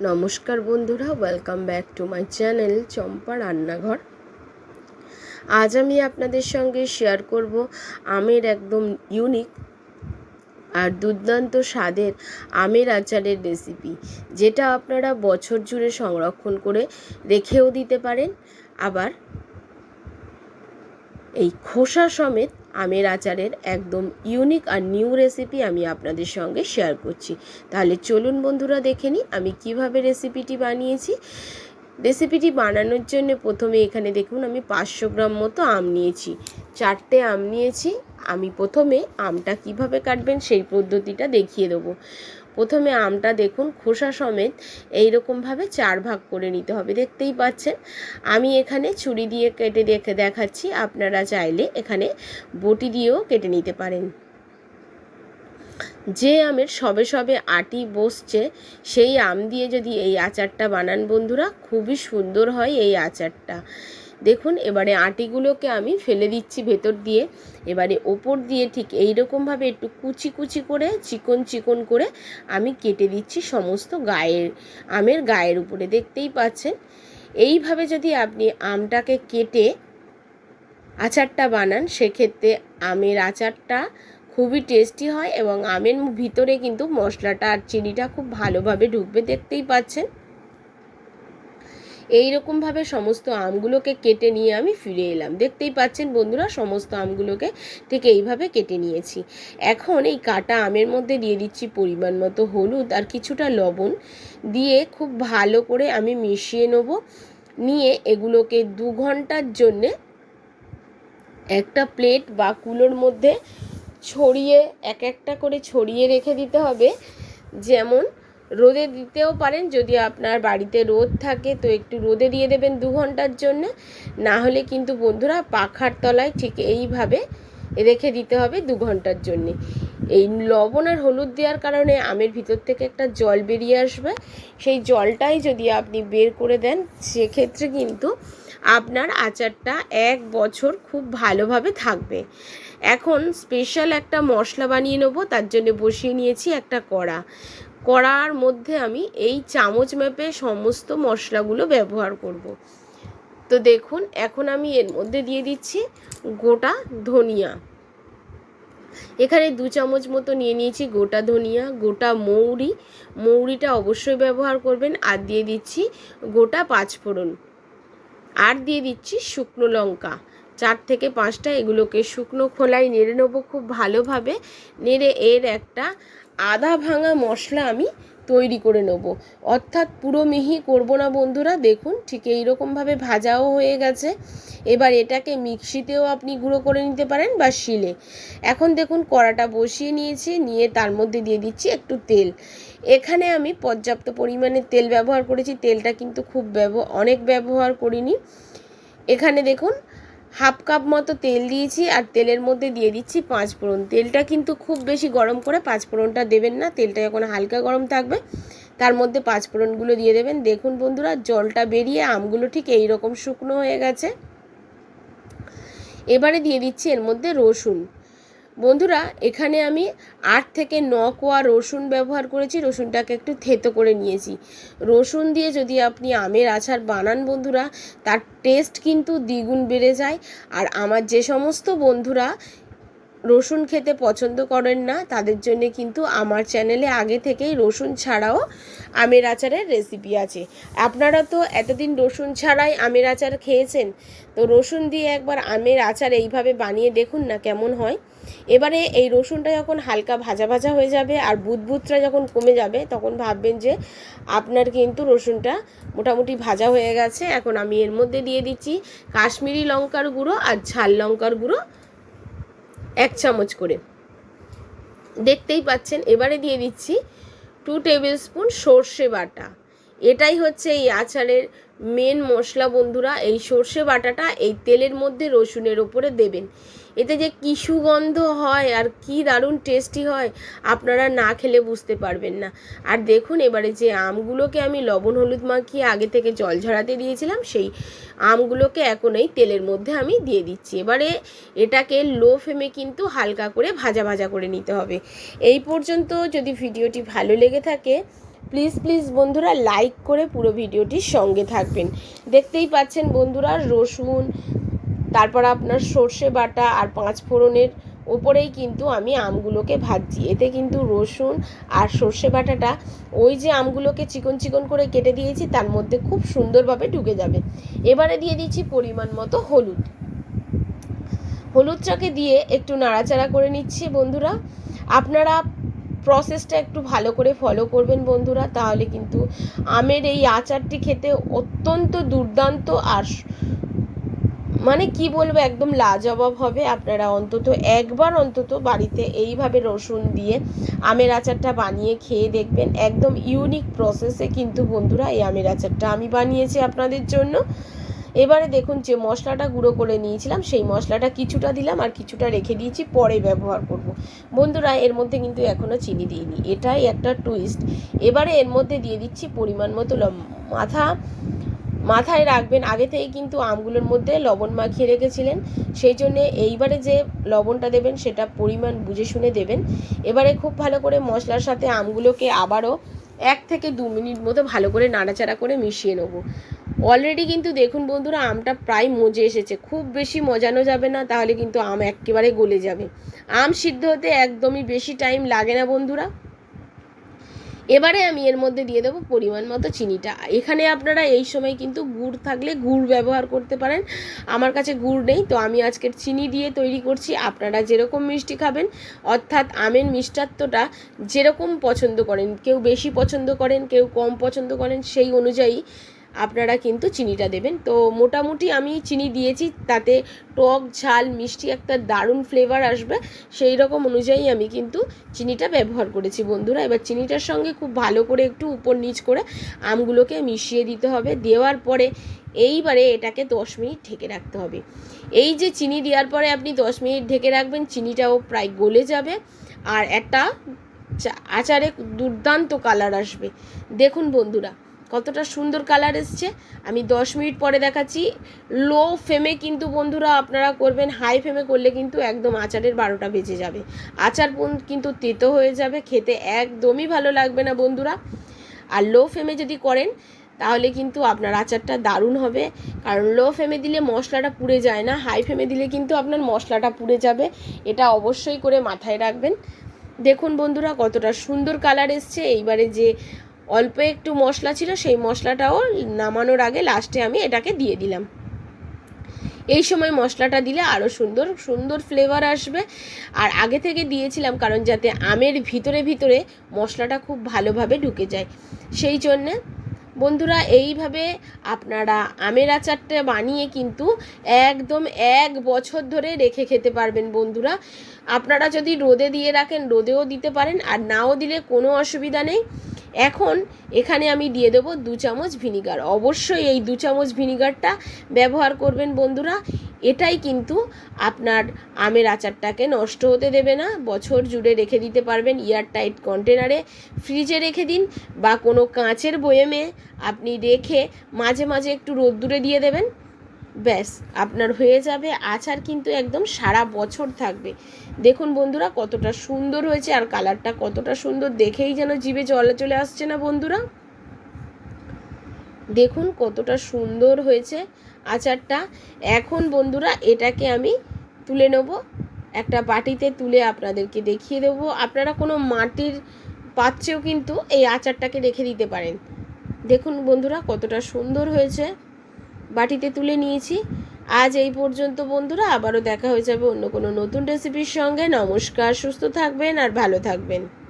নমস্কার বন্ধুরা welcome back to my channel Champa Rannaghor. আজ আমি আপনাদের সঙ্গে শেয়ার করব আমের একদম ইউনিক আর দুর্দান্ত স্বাদের আমের আচারের রেসিপি যেটা আপনারা বছর জুড়ে সংরক্ষণ করে রেখেও দিতে পারেন। আবার এই খোসা সমেত আমের আচারের একদম ইউনিক আর নিউ রেসিপি আমি আপনাদের সঙ্গে শেয়ার করছি। তাহলে চলুন বন্ধুরা, দেখে নিই আমি কীভাবে রেসিপিটি বানিয়েছি। রেসিপিটি বানানোর জন্য প্রথমে এখানে দেখুন, আমি পাঁচশো গ্রাম মতো আম নিয়েছি। চারটে আম নিয়েছি। আমি প্রথমে আমটা কীভাবে কাটবেন সেই পদ্ধতিটা দেখিয়ে দেবো। প্রথমে আমটা দেখুন, খোসা সমেত এইরকমভাবে চার ভাগ করে নিতে হবে, দেখতেই পাচ্ছেন। আমি এখানে ছুরি দিয়ে কেটে দেখে দেখাচ্ছি, আপনারা চাইলে এখানে বটি দিয়েও কেটে নিতে পারেন। যে আমের সবে সবে আটি বসছে, সেই আম দিয়ে যদি এই আচারটা বানান বন্ধুরা, খুবই সুন্দর হয় এই আচারটা। দেখুন, এবারে আটিগুলোকে আমি ফেলে দিচ্ছি ভেতর দিয়ে। এবারে ওপর দিয়ে ঠিক এই রকমভাবে একটু কুচি কুচি করে, চিকন চিকন করে আমি কেটে দিচ্ছি সমস্ত গায়ের, আমের গায়ের উপরে, দেখতেই পাচ্ছেন? এইভাবে যদি আপনি আমটাকে কেটে আচারটা বানান, সেক্ষেত্রে আমের আচারটা খুবই টেস্টি হয় এবং আমের ভিতরে কিন্তু মশলাটা আর চিনিটা খুব ভালোভাবে ঢুকবে, দেখতেই পাচ্ছেন? এই রকমভাবে সমস্ত আমগুলোকে কেটে নিয়ে আমি ফিরে এলাম। দেখতেই পাচ্ছেন বন্ধুরা, সমস্ত আমগুলোকে ঠিক এইভাবে কেটে নিয়েছি। এখন এই কাটা আমের মধ্যে দিয়ে দিচ্ছি পরিমাণ মতো হলুদ আর কিছুটা লবণ দিয়ে খুব ভালো করে আমি মিশিয়ে নেব। নিয়ে এগুলোকে দু ঘণ্টার জন্যে একটা প্লেট বা কুলোর মধ্যে ছড়িয়ে এক একটা করে ছড়িয়ে রেখে দিতে হবে। যেমন রোদে দিতেও পারেন, যদি আপনার বাড়িতে রোদ থাকে তো একটু রোদে দিয়ে দেবেন দু ঘণ্টার জন্য। না হলে কিন্তু বন্ধুরা পাখার তলায় ঠিক এইভাবে রেখে দিতে হবে দু ঘণ্টার জন্যে। এই লবণ আর হলুদ দেওয়ার কারণে আমের ভিতর থেকে একটা জল বেরিয়ে আসবে। সেই জলটাই যদি আপনি বের করে দেন, সেক্ষেত্রে কিন্তু আপনার আচারটা এক বছর খুব ভালোভাবে থাকবে। এখন স্পেশাল একটা মশলা বানিয়ে নেব, তার জন্য বসিয়ে নিয়েছি একটা কড়া। কড়ার মধ্যে আমি এই চামচ মেপে সমস্ত মশলাগুলো ব্যবহার করব। তো দেখুন, এখন আমি এর মধ্যে দিয়ে দিচ্ছি গোটা ধনিয়া। এখানে দু চামচ মতো নিয়ে নিয়েছি গোটা ধনিয়া, গোটা মৌরি। মৌরিটা অবশ্যই ব্যবহার করবেন। আর দিয়ে দিচ্ছি গোটা পাঁচফোড়ন। আর দিয়ে দিচ্ছি শুকনো লঙ্কা। চার থেকে পাঁচটা এগুলোকে শুকনো খোলায় নেড়ে নেব খুব ভালোভাবে। নেড়ে এর একটা আদা ভাঙা মশলা আমি তৈরি করে নেব। অর্থাৎ পুরো মিহি করব না বন্ধুরা, দেখুন ঠিক এই এইরকমভাবে ভাজাও হয়ে গেছে। এবার এটাকে মিক্সিতেও আপনি গুঁড়ো করে নিতে পারেন বা শিলে। এখন দেখুন কড়াটা বসিয়ে নিয়েছি, নিয়ে তার মধ্যে দিয়ে দিচ্ছি একটু তেল। এখানে আমি পর্যাপ্ত পরিমাণে তেল ব্যবহার করেছি, তেলটা কিন্তু খুব ব্যব, অনেক ব্যবহার করিনি। এখানে দেখুন হাফ কাপ মতো তেল দিয়েছি আর তেলের মধ্যে দিয়ে দিচ্ছি পাঁচ ফোড়ন তেলটা কিন্তু খুব বেশি গরম করে পাঁচ ফোড়নটা দেবেন না। তেলটা যখন হালকা গরম থাকবে, তার মধ্যে পাঁচ ফোড়নগুলো দিয়ে দেবেন। দেখুন বন্ধুরা, জলটা বেরিয়ে আমগুলো ঠিক এই রকম শুকনো হয়ে গেছে। এবারে দিয়ে দিচ্ছি এর মধ্যে রসুন। বন্ধুরা, এখানে আমি আট থেকে ন কোয়া রসুন ব্যবহার করেছি। রসুনটাকে একটু থেতো করে নিয়েছি। রসুন দিয়ে যদি আপনি আমের আচার বানান বন্ধুরা, তার টেস্ট কিন্তু দ্বিগুণ বেড়ে যায়। আর আমার যে সমস্ত বন্ধুরা রসুন খেতে পছন্দ করেন না, তাদের জন্য কিন্তু আমার চ্যানেলে আগে থেকেই রসুন ছাড়াও আমের আচারের রেসিপি আছে। আপনারা তো এতদিন রসুন ছাড়াই আমের আচার খেয়েছেন, তো রসুন দিয়ে একবার আমের আচার এইভাবে বানিয়ে দেখুন না কেমন হয়। এবারে এই রসুনটা যখন হালকা ভাজা ভাজা হয়ে যাবে আর বুদবুদটা যখন কমে যাবে, তখন ভাববেন যে আপনার কিন্তু রসুনটা মোটামুটি ভাজা হয়ে গেছে। এখন আমি এর মধ্যে দিয়ে দিচ্ছি কাশ্মীরি লঙ্কার গুঁড়ো আর ঝাল লঙ্কার গুঁড়ো এক চামচ করে। দেখতেই পাচ্ছেন এবারে দিয়ে দিচ্ছি টু টেবিল স্পুন সর্ষে বাটা। এটাই হচ্ছে এই আচারের মেন মশলা বন্ধুরা। এই সর্ষে বাটাটা এই তেলের মধ্যে রসুনের ওপরে দেবেন। এতে যে কি সুগন্ধ হয় আর কি দারুণ টেস্টি হয়, আপনারা না খেলে বুঝতে পারবেন না। আর দেখুন, এবারে যে আমগুলোকে আমি লবণ, হলুদ মাখিয়ে আগে থেকে জল ঝরাতে দিয়েছিলাম, সেই আমগুলোকে এখন এই তেলের মধ্যে আমি দিয়ে দিচ্ছি। এবারে এটাকে লো ফ্লেমে কিন্তু হালকা করে ভাজা ভাজা করে নিতে হবে। এই পর্যন্ত যদি ভিডিওটি ভালো লেগে থাকে প্লিজ প্লিজ বন্ধুরা লাইক করে পুরো ভিডিওটির সঙ্গে থাকবেন। দেখতেই পাচ্ছেন বন্ধুরা, রসুন, তারপর আপনার সর্ষে বাটা আর পাঁচ ফোড়নের ওপরেই কিন্তু আমি আমগুলোকে ভাজছি। এতে কিন্তু রসুন আর সর্ষে বাটাটা, ওই যে আমগুলোকে চিকন চিকন করে কেটে দিয়েছি, তার মধ্যে খুব সুন্দরভাবে ঢুকে যাবে। এবারে দিয়ে দিচ্ছি পরিমাণ মতো হলুদ। হলুদটাকে দিয়ে একটু নাড়াচাড়া করে নিচ্ছি বন্ধুরা। আপনারা প্রসেসটা একটু ভালো করে ফলো করবেন বন্ধুরা, তাহলে কিন্তু আমের এই আচারটি খেতে অত্যন্ত দুর্দান্ত আর মানে কি বলব, একদম লাজবাব হবে। আপনারা অন্তত একবার অন্তত বাড়িতে এইভাবে রসুন দিয়ে আমের আচারটা বানিয়ে খেয়ে দেখবেন। একদম ইউনিক প্রসেসে কিন্তু বন্ধুরা এই আমের আচারটা আমি বানিয়েছি আপনাদের জন্য। এবারে দেখুন যে মশলাটা গুঁড়ো করে নিয়েছিলাম, সেই মশলাটা কিছুটা দিলাম আর কিছুটা রেখে দিয়েছি, পরে ব্যবহার করব। বন্ধুরা, এর মধ্যে কিন্তু এখনও চিনি দিইনি, এটাই একটা টুইস্ট এবারে এর মধ্যে দিয়ে দিচ্ছি পরিমাণ মতো মাথা, মাথায় রাখবেন, আগে থেকে কিন্তু আমগুলোর মধ্যে লবণ মাখিয়ে রেখেছিলেন, সেই জন্যে এইবারে যে লবণটা দেবেন, সেটা পরিমাণ বুঝে শুনে দেবেন। এবারে খুব ভালো করে মশলার সাথে আমগুলোকে আবারও এক থেকে দু মিনিট মতো ভালো করে নাড়াচাড়া করে মিশিয়ে নেব। অলরেডি কিন্তু দেখুন বন্ধুরা, আমটা প্রায় মজে এসেছে। খুব বেশি মজানো যাবে না, তাহলে কিন্তু আম একেবারে গলে যাবে। আম সিদ্ধ হতে একদমই বেশি টাইম লাগে না বন্ধুরা। এবারে আমি এর মধ্যে দিয়ে দেবো পরিমাণ মতো চিনিটা। এখানে আপনারা এই সময় কিন্তু গুড় থাকলে গুড় ব্যবহার করতে পারেন। আমার কাছে গুড় নেই, তো আমি আজকের চিনি দিয়ে তৈরি করছি। আপনারা যেরকম মিষ্টি খাবেন, অর্থাৎ আমের মিষ্টাত্বটা যেরকম পছন্দ করেন, কেউ বেশি পছন্দ করেন, কেউ কম পছন্দ করেন, সেই অনুযায়ী আপনারা কিন্তু চিনিটা দেবেন। তো মোটামুটি আমি চিনি দিয়েছি, তাতে টক, ঝাল, মিষ্টি একটা দারুণ ফ্লেভার আসবে। সেই রকম অনুযায়ী আমি কিন্তু চিনিটা ব্যবহার করেছি বন্ধুরা। এবার চিনিটার সঙ্গে খুব ভালো করে একটু উপর নিচ করে আমগুলোকে মিশিয়ে দিতে হবে। দেওয়ার পরে এইবারে এটাকে দশ মিনিট ঢেকে রাখতে হবে। এই যে চিনি দেওয়ার পরে আপনি দশ মিনিট ঢেকে রাখবেন, চিনিটাও প্রায় গলে যাবে। আর একটা আচারে দুর্দান্ত কালার আসবে। দেখুন বন্ধুরা কতটা সুন্দর কালার এসছে। আমি দশ মিনিট পরে দেখাচ্ছি। লো ফ্লেমে কিন্তু বন্ধুরা আপনারা করবেন হাই ফ্লেমে করলে কিন্তু একদম আচারের বারোটা বেজে যাবে। আচার কিন্তু তেতো হয়ে যাবে, খেতে একদমই ভালো লাগবে না বন্ধুরা। আর লো ফ্লেমে যদি করেন, তাহলে কিন্তু আপনার আচারটা দারুণ হবে। কারণ লো ফ্লেমে দিলে মশলাটা পুড়ে যায় না হাই ফ্লেমে দিলে কিন্তু আপনার মশলাটা পুড়ে যাবে। এটা অবশ্যই করে মাথায় রাখবেন। দেখুন বন্ধুরা কতটা সুন্দর কালার এসছে। এইবারে যে অল্প একটু মশলা ছিল, সেই মশলাটাও নামানোর আগে লাস্টে আমি এটাকে দিয়ে দিলাম। এই সময় মশলাটা দিলে আরও সুন্দর সুন্দর ফ্লেভার আসবে। আর আগে থেকে দিয়েছিলাম কারণ যাতে আমের ভিতরে ভিতরে মশলাটা খুব ভালোভাবে ঢুকে যায়। সেই জন্যে বন্ধুরা, এইভাবে আপনারা আমের আচারটা বানিয়ে কিন্তু একদম এক বছর ধরে রেখে খেতে পারবেন বন্ধুরা। আপনারা যদি রোদে দিয়ে রাখেন, রোদেও দিতে পারেন, আর নাও দিলে কোনো অসুবিধা নেই। এখন এখানে আমি দিয়ে দেবো দু চামচ ভিনিগার। অবশ্যই এই দু চামচ ভিনিগারটা ব্যবহার করবেন বন্ধুরা। এটাই কিন্তু আপনার আমের আচারটাকে নষ্ট হতে দেবে না। বছর জুড়ে রেখে দিতে পারবেন এয়ার টাইট কন্টেনারে। ফ্রিজে রেখে দিন বা কোনো কাঁচের বয়েমে আপনি রেখে মাঝে মাঝে একটু রোদ্দুরে দিয়ে দেবেন। ব্যাস, আপনার হয়ে যাবে আচার কিন্তু একদম সারা বছর থাকবে। দেখুন বন্ধুরা, কতটা সুন্দর হয়েছে আর কালারটা কতটা সুন্দর, দেখেই যেন জিভে জল চলে আসছে না বন্ধুরা। দেখুন কতটা সুন্দর হয়েছে আচারটা। এখন বন্ধুরা, এটাকে আমি তুলে নেব, একটা বাটিতে তুলে আপনাদেরকে দেখিয়ে দেবো। আপনারা কোনো মাটির পাত্রেও কিন্তু এই আচারটাকে রেখে দিতে পারেন। দেখুন বন্ধুরা, কতটা সুন্দর হয়েছে। বাটিতে তুলে নিয়েছি। আজ এই পর্যন্ত বন্ধুরা, আবারও দেখা হয়ে যাবে অন্য কোনো নতুন রেসিপির সঙ্গে। নমস্কার, সুস্থ থাকবেন আর ভালো থাকবেন।